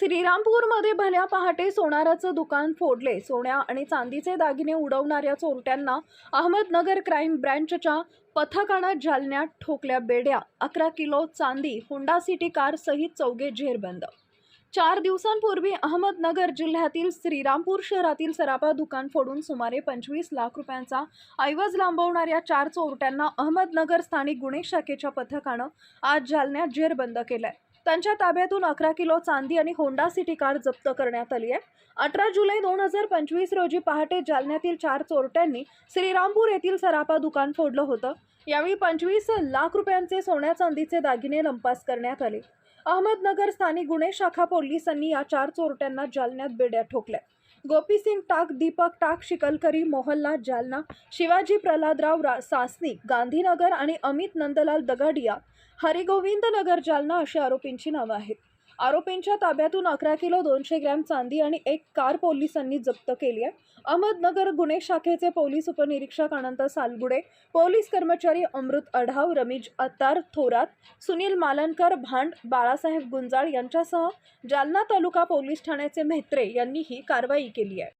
श्रीरामपूरमध्ये भल्या पहाटे सोनाराचं दुकान फोडले. सोन्या आणि चांदीचे दागिने उडवणाऱ्या चोरट्यांना अहमदनगर क्राईम ब्रँचच्या पथकानं जालन्यात ठोकल्या बेड्या. अकरा किलो चांदी होंडा सिटी कार सहित चौघे झेरबंद चार दिवसांपूर्वी अहमदनगर जिल्ह्यातील श्रीरामपूर शहरातील सराफा दुकान फोडून सुमारे पंचवीस लाख रुपयांचा ऐवज लांबवणाऱ्या चार चोरट्यांना अहमदनगर स्थानिक गुन्हे शाखेच्या पथकानं आज जालन्यात जेरबंद केलाय. त्यांच्या ताब्यातून अकरा किलो चांदी आणि होंडा सिटी कार जप्त करण्यात आली आहे. अठरा जुलै दोन हजार पंचवीस रोजी पहाटे जालन्यातील चार चोरट्यांनी श्रीरामपूर येथील सराफा दुकान फोडलं होतं. यावेळी पंचवीस लाख रुपयांचे सोन्या चांदीचे दागिने लंपास करण्यात आले. अहमदनगर स्थानिक गुन्हे शाखा पोलिसांनी या चार चोरट्यांना जालन्यात बेड्या ठोकल्या. गोपीसिंग टाक दीपक टाक शिकलकरी मोहल्ला जालना शिवाजी प्रल्हादराव रा सासनी गांधीनगर आणि अमित नंदलाल दगाडिया हरिगोविंद नगर जालना अशी आरोपींची नावं आहेत. आरोपींच्या ताब्यातून अकरा किलो दोनशे ग्रॅम चांदी आणि एक कार पोलिसांनी जप्त केली आहे. अहमदनगर गुन्हे शाखेचे पोलीस उपनिरीक्षक अनंत सालगुडे पोलीस कर्मचारी अमृत अढाव रमीज अत्तार थोरात सुनील मालनकर भांड बाळासाहेब गुंजाळ यांच्यासह जालना तालुका पोलीस ठाण्याचे म्हेत्रे यांनी ही कारवाई केली आहे.